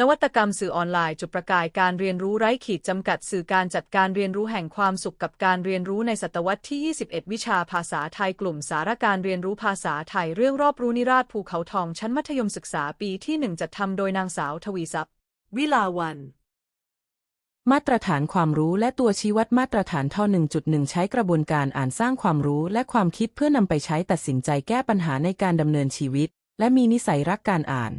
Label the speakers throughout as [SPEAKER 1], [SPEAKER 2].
[SPEAKER 1] นวัตกรรมสื่อออนไลน์จุดประกายการเรียนรู้ไร้ขีดจำกัดสื่อการจัดการเรียนรู้แห่งความสุขกับการเรียนรู้ในศตวรรษที่ 21 วิชาภาษาไทยกลุ่มสาระการเรียนรู้ภาษาไทยเรื่องรอบรู้นิราศภูเขาทองชั้นมัธยมศึกษาปีที่ 1 จัดทำโดยนางสาวทวีทรัพย์ วิลาวัน
[SPEAKER 2] มาตรฐานความรู้และตัวชี้วัดมาตรฐานท่อ1.1 ใช้กระบวนการอ่านสร้างความรู้และความคิดเพื่อนำไปใช้ตัดสินใจแก้ปัญหาในการดำเนินชีวิต และมีนิสัยรักการอ่าน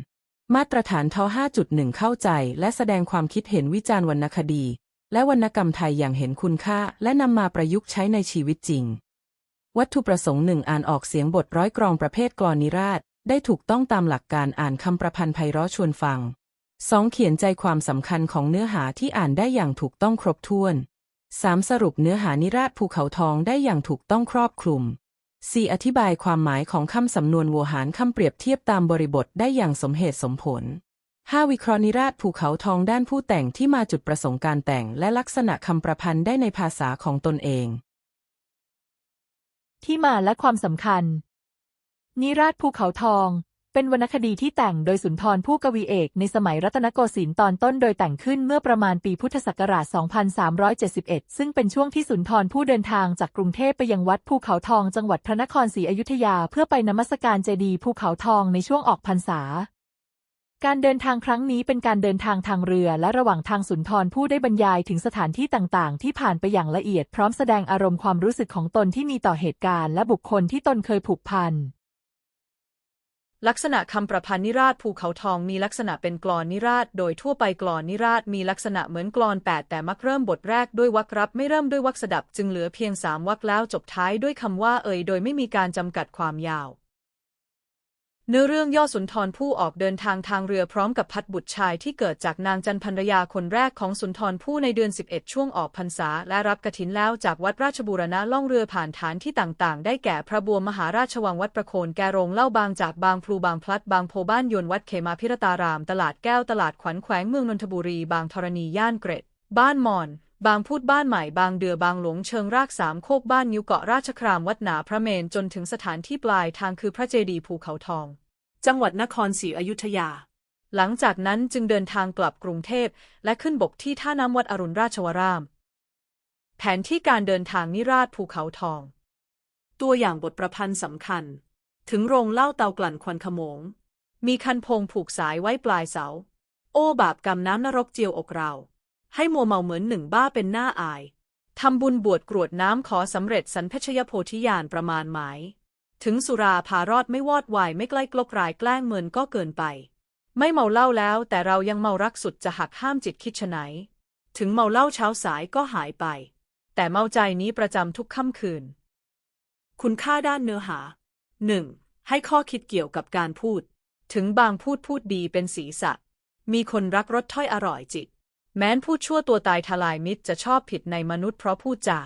[SPEAKER 2] มาตรฐานท5.1 เข้าใจ และแสดงความคิดเห็นวิจารณ์วรรณคดี และวรรณกรรมไทยอย่างเห็นคุณค่า และนำมาประยุกต์ใช้ในชีวิตจริง วัตถุประสงค์หนึ่งอ่านออกเสียงบทร้อยกรองประเภทกลอนิราศได้ถูกต้องตามหลักการอ่านคำประพันธ์ไพเราะชวนฟัง 2. เขียนใจความสำคัญของเนื้อหาที่อ่านได้อย่างถูกต้องครบถ้วน 3. สรุปเนื้อหานิราศภูเขาทองได้อย่างถูกต้องครอบคลุม 4. อธิบายความหมายของคำสำนวนโวหารคำเปรียบเทียบตามบริบทได้อย่างสมเหตุสมผล 5. วิเคราะห์นิราศภูเขาทองด้านผู้แต่งที่มาจุดประสงค์การแต่ง และลักษณะคำประพันธ์ได้ในภาษาของตนเอง
[SPEAKER 3] ที่มาและความสำคัญ นิราศภูเขาทอง เป็นวรรณคดีที่แต่งโดยสุนทรผู้กวีเอกในสมัยรัตนโกสินทร์ตอนต้นโดยแต่งขึ้นเมื่อประมาณปีพุทธศักราช 2371 ซึ่งเป็นช่วงที่สุนทรผู้เดินทางจากกรุงเทพไปยังวัดภูเขาทองจังหวัดพระนครศรีอยุธยาเพื่อไปนมัสการเจดีย์ภูเขาทองในช่วงออกพรรษา การเดินทางครั้งนี้เป็นการเดินทางทางเรือและระหว่างทางสุนทรผู้ได้บรรยายถึงสถานที่ต่างๆ ที่ผ่านไปอย่างละเอียดพร้อมแสดงอารมณ์ความรู้สึกของตนที่มีต่อเหตุการณ์และบุคคลที่ตนเคยผูกพัน
[SPEAKER 1] ลักษณะคำประพันธ์นิราศภูเขาทองมีลักษณะเป็นกลอนนิราศโดยทั่วไปกลอนนิราศมีลักษณะเหมือนกลอนแปดแต่มักเริ่มบทแรกด้วยวรรครับไม่เริ่มด้วยวรรคสดับจึงเหลือเพียงสามวรรคแล้วจบท้ายด้วยคำว่าเอ่ยโดยไม่มีการจำกัดความยาว เนื้อเรื่องย่อสุนทรผู้ออกเดินทางทางเรือพร้อมกับพัดบุตรชายที่เกิดจากนางจันพันรยาคนแรกของสุนทรผู้ในเดือน 11 ช่วงออกพรรษา และรับกฐินแล้วจากวัดราชบูรณะล่องเรือผ่านฐานที่ต่างๆ ได้แก่พระบัวมหาราชวังวัดประโคนแกโรงเล่าบางจากบางพลูบางพลัดบางโพบ้านยนต์วัดเขมาพิรตาราม ตลาดแก้วตลาดขวัญแขวงเมืองนนทบุรีบางธรณีย่านเกร็ดบ้านมอนบางพูดบ้านใหม่บางเดือบางหลวงเชิงรากสามโคกบ้านนิ้วเกาะราชครามวัดหนาพระเมนจนถึงสถานที่ปลายทางคือพระเจดีย์ภูเขาทอง
[SPEAKER 4] จังหวัดนครศรีอยุธยา
[SPEAKER 1] หลังจากนั้นจึงเดินทางกลับกรุงเทพและขึ้นบกที่ท่าน้ำวัดอรุณราชวราม แผนที่การเดินทางนิราชภูเขาทอง
[SPEAKER 4] ตัวอย่างบทประพันธ์สำคัญ ถึงโรงเล้าเตากลั่นควันขโมง
[SPEAKER 1] มีคันพงผูกสายไว้ปลายเสา โอ้บาปกรรมน้ำนรกเจียวอกเรา ให้มัวเมาเหมือนหนึ่งบ้าเป็นหน้าอายทำบุญบวชกรวดน้ำขอสำเร็จสันเพชยโพธิญาณประมาณหมาย ถึงสุราพารอดไม่วอดวายไม่ใกล้กลกรายแกล้งเมินก็เกินไป ไม่เมาเหล้าแล้วแต่เรายังเมารักสุดจะหักห้ามจิตคิดฉไหน ถึงเมาเหล้าเช้าสายก็หายไป แต่เมาใจนี้ประจำทุกค่ำคืน
[SPEAKER 4] คุณค่าด้านเนื้อหา 1. ให้ข้อคิดเกี่ยวกับการพูด
[SPEAKER 1] ถึงบางพูดพูดดีเป็นศีรษะมีคนรักรสถ้อยอร่อยจิต แม้นพูดชั่วตัวตายทลายมิตรจะชอบผิดในมนุษย์เพราะพูดจา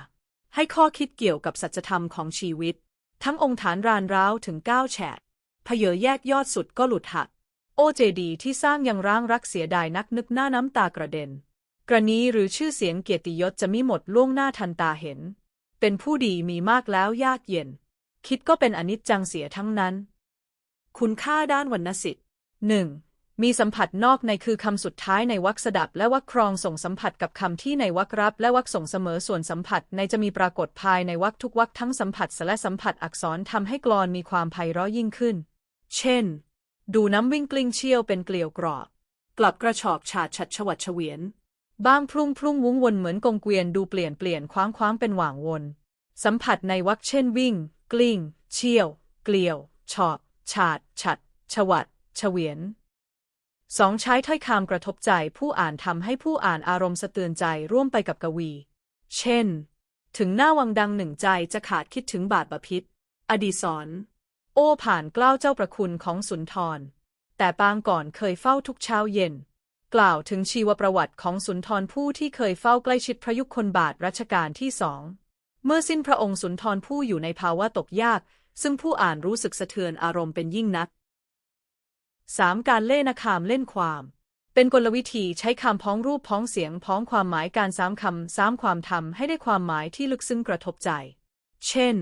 [SPEAKER 4] ให้ข้อคิดเกี่ยวกับสัจธรรมของชีวิต
[SPEAKER 1] ทั้งองค์ฐานรานร้าวถึงเก้าแฉกเพเยอแยกยอดสุดก็หลุดหัก โอเจดีที่สร้างยังร้างรักเสียดายนักนึกหน้าน้ำตากระเด็น กระนี้หรือชื่อเสียงเกียรติยศจะมิหมดล่วงหน้าทันตาเห็น เป็นผู้ดีมีมากแล้วยากเย็น คิดก็เป็นอนิจจังเสียทั้งนั้น
[SPEAKER 4] คุณค่าด้านวรรณสิทธิ์
[SPEAKER 1] หนึ่ง มีสัมผัสนอกในคือคำสุดท้ายในวรรคสดับและวรรคครองส่งสัมผัสกับคำที่ในวรรครับ และวรรคส่งเสมอส่วนสัมผัสในจะมีปรากฏภายในวรรคทุกวรรคทั้งสัมผัสและสัมผัสอักษรทำให้กลอนมีความไพเราะยิ่งขึ้น เช่น ดูน้ำวิ่งกลิ้งเชี่ยวเป็นเกลียวกรอบ
[SPEAKER 4] กลับกระชอกฉาดฉัดฉวัดเฉวียน
[SPEAKER 1] บ้างพรุ่งพรุ่งวุ้งวนเหมือนกงเกวียนดูเปลี่ยนเปลี่ยนคว้างคว้างเป็นหว่างวน สัมผัสในวรรคเช่นวิ่ง กลิ้ง เชี่ยว เกลียวฉอกฉาด ฉัด ฉวัด เฉวียน สองใช้ถ้อยคำกระทบใจผู้อ่านทำให้ผู้อ่านอารมณ์สะเตือนใจร่วมไปกับกวี เช่น ถึงหน้าวังดังหนึ่งใจจะขาดคิดถึงบาทบพิษ
[SPEAKER 4] อดีศร
[SPEAKER 1] โอ้ผ่านกล้าวเจ้าประคุณของสุนทร แต่ปางก่อนเคยเฝ้าทุกเช้าเย็น กล่าวถึงชีวประวัติของสุนทรผู้ที่เคยเฝ้าใกล้ชิดพระยุคลบาทรัชกาลที่สอง เมื่อสิ้นพระองค์สุนทรผู้อยู่ในภาวะตกยาก ซึ่งผู้อ่านรู้สึกสะเทือนอารมณ์เป็นยิ่งนัก 3. การเล่นคามเล่นความ เป็นกลวิธีใช้คำพ้องรูปพ้องเสียงพ้องความหมายการซ้ำคำซ้ำความทำให้ได้ความหมายที่ลึกซึ้งกระทบใจ เช่น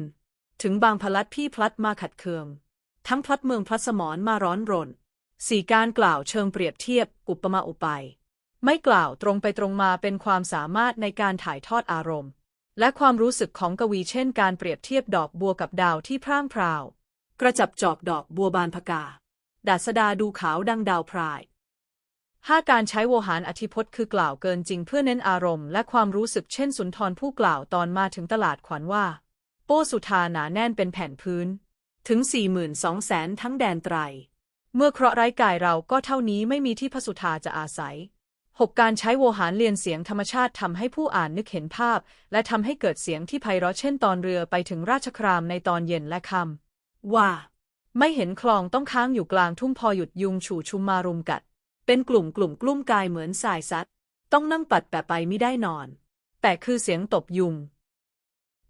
[SPEAKER 1] ถึงบางพลัดพี่พลัดมาขัดเคือง ทั้งพลัดเมืองพลัดสมรมาร้อนรน
[SPEAKER 4] สี่การกล่าวเชิงเปรียบเทียบ อุปมาอุปาย
[SPEAKER 1] ไม่กล่าวตรงไปตรงมาเป็นความสามารถในการถ่ายทอดอารมณ์ และความรู้สึกของกวีเช่น การเปรียบเทียบดอกบัวกับดาวที่พร่างพราว
[SPEAKER 4] กระจับจอกดอกบัวบานพกา ดาษดาดูขาวดังดาวพราย
[SPEAKER 1] ห้าการใช้โวหารอธิพจน์คือกล่าวเกินจริงเพื่อเน้นอารมณ์และความรู้สึกเช่นสุนทรผู้กล่าวตอนมาถึงตลาดขวัญว่า โป้สุธาหนาแน่นเป็นแผ่นพื้น
[SPEAKER 4] ถึง 42แสนทั้งแดนไตร
[SPEAKER 1] เมื่อเคราะห์ไร้กายเราก็เท่านี้ไม่มีที่พระสุธาจะอาศัย 6. การใช้โวหารเรียนเสียงธรรมชาติทำให้ผู้อ่านนึกเห็นภาพ และทำให้เกิดเสียงที่ไพเราะเช่นตอนเรือไปถึงราชครามในตอนเย็นและค่
[SPEAKER 4] ว่า
[SPEAKER 1] ไม่เห็นคลองต้องค้างอยู่กลางทุ่งพอหยุดยุงฉู่ชุมมารุมกัด
[SPEAKER 4] เป็นกลุ่มกลุ่มกลุ่มกายเหมือนสายซัด ต้องนั่งปัดแปะไปไม่ได้นอน
[SPEAKER 1] แต่คือเสียงตบยุง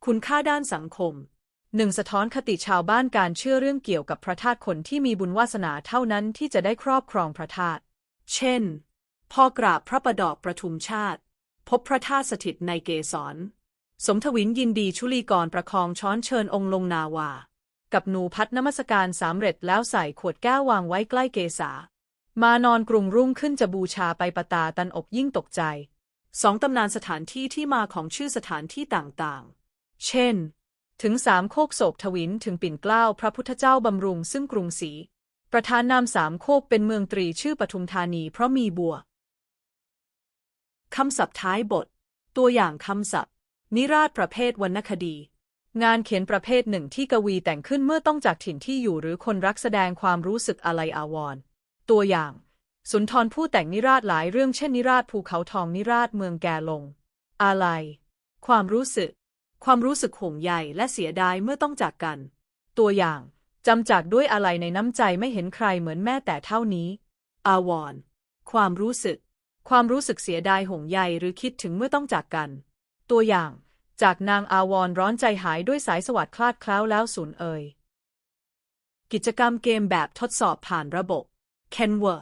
[SPEAKER 4] คุณค่าด้านสังคม
[SPEAKER 1] หนึ่งสะท้อนคติชาวบ้านการเชื่อเรื่องเกี่ยวกับพระธาตุคนที่มีบุญวาสนาเท่านั้นที่จะได้ครอบครองพระธาตุ
[SPEAKER 4] เช่น พอกราบพระประดอกประทุมชาติ พบพระธาตุสถิตในเกศร สมทวินยินดีชุลีกรประคองช้อนเชิญองค์ลงนาวา
[SPEAKER 1] กับหนูพัดนมัสการสำเร็จแล้วใส่ขวดแก้ววางไว้ใกล้เกษามานอนกรุงรุ่งขึ้นจะบูชาไปปตาตันอกยิ่งตกใจ
[SPEAKER 4] สองตำนานสถานที่ที่มาของชื่อสถานที่ต่างๆ เช่น
[SPEAKER 1] ถึงสามโคกโศกทวินถึงปิ่นเกล้าพระพุทธเจ้าบำรุงซึ่งกรุงศรีประธานนามสามโคกเป็นเมืองตรีชื่อปทุมธานีเพราะมีบัว
[SPEAKER 4] คำศัพท์ท้ายบท ตัวอย่างคำศัพท์ นิราศประเภทวรรณคดี
[SPEAKER 1] งานเขียนประเภทหนึ่งที่กวีแต่งขึ้นเมื่อต้องจากถิ่นที่อยู่หรือคนรักแสดงความรู้สึกอะไรอาวรณ์ตัวอย่าง สุนทรผู้แต่งนิราศหลายเรื่องเช่นนิราศภูเขาทองนิราศเมืองแกลง อะไร
[SPEAKER 4] ความรู้สึก ความรู้สึกห่วงใยและเสียดายเมื่อต้องจากกัน
[SPEAKER 1] ตัวอย่างจำจากด้วยอะไรในน้ำใจไม่เห็นใครเหมือนแม่แต่เท่านี้
[SPEAKER 4] อาวรณ์ความรู้สึก
[SPEAKER 1] ความรู้สึกเสียดายห่วงใยหรือคิดถึงเมื่อต้องจากกัน ตัวอย่าง จากนางอาวรร้อนใจหายด้วยสายสวัสดคลาดเคล้าแล้วสูญเอ่ย
[SPEAKER 4] กิจกรรมเกมแบบทดสอบผ่านระบบ Canva